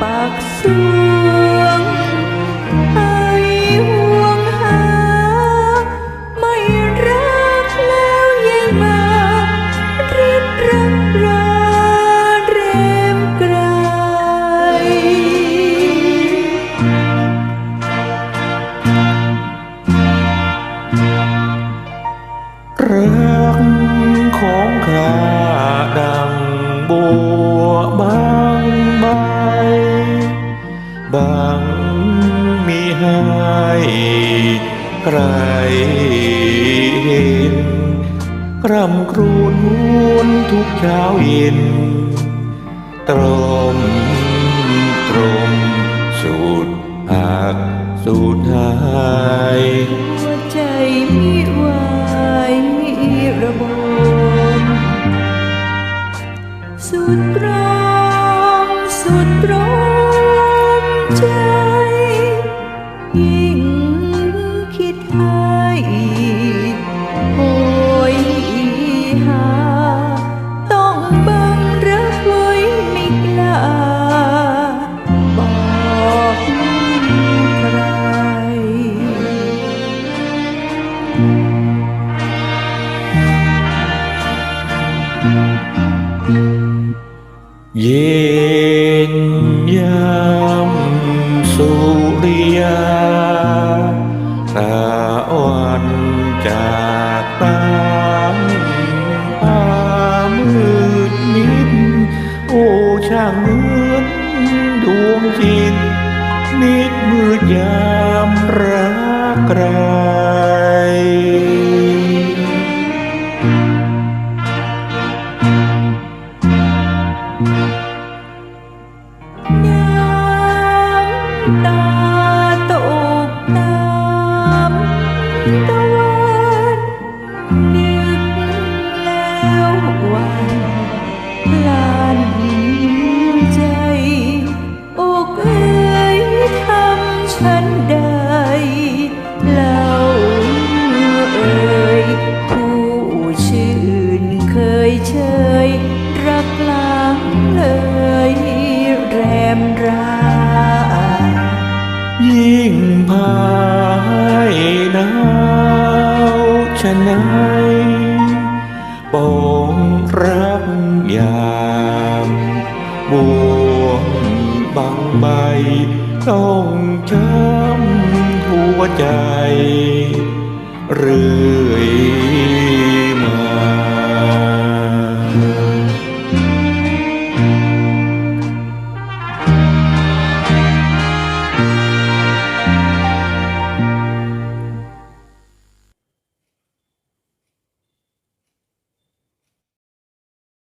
ปากส รักของข้าดังบัวบางใบบางมีให้ใครเห็นกรำครูนวนทุกเช้าเย็น ตรม ตรมสุดหักสุดหายหัวใจ สุดร้องสุดร้อนใจ เย็นยามสุริยาตาอ่อนจากตามป่ามืดมิดโอ้ช่างเหมือนดวงจิตมิดมืดยา ชะไหนปองรักยามบวงบางใบต้องช้ำหัวใจ เรื่อย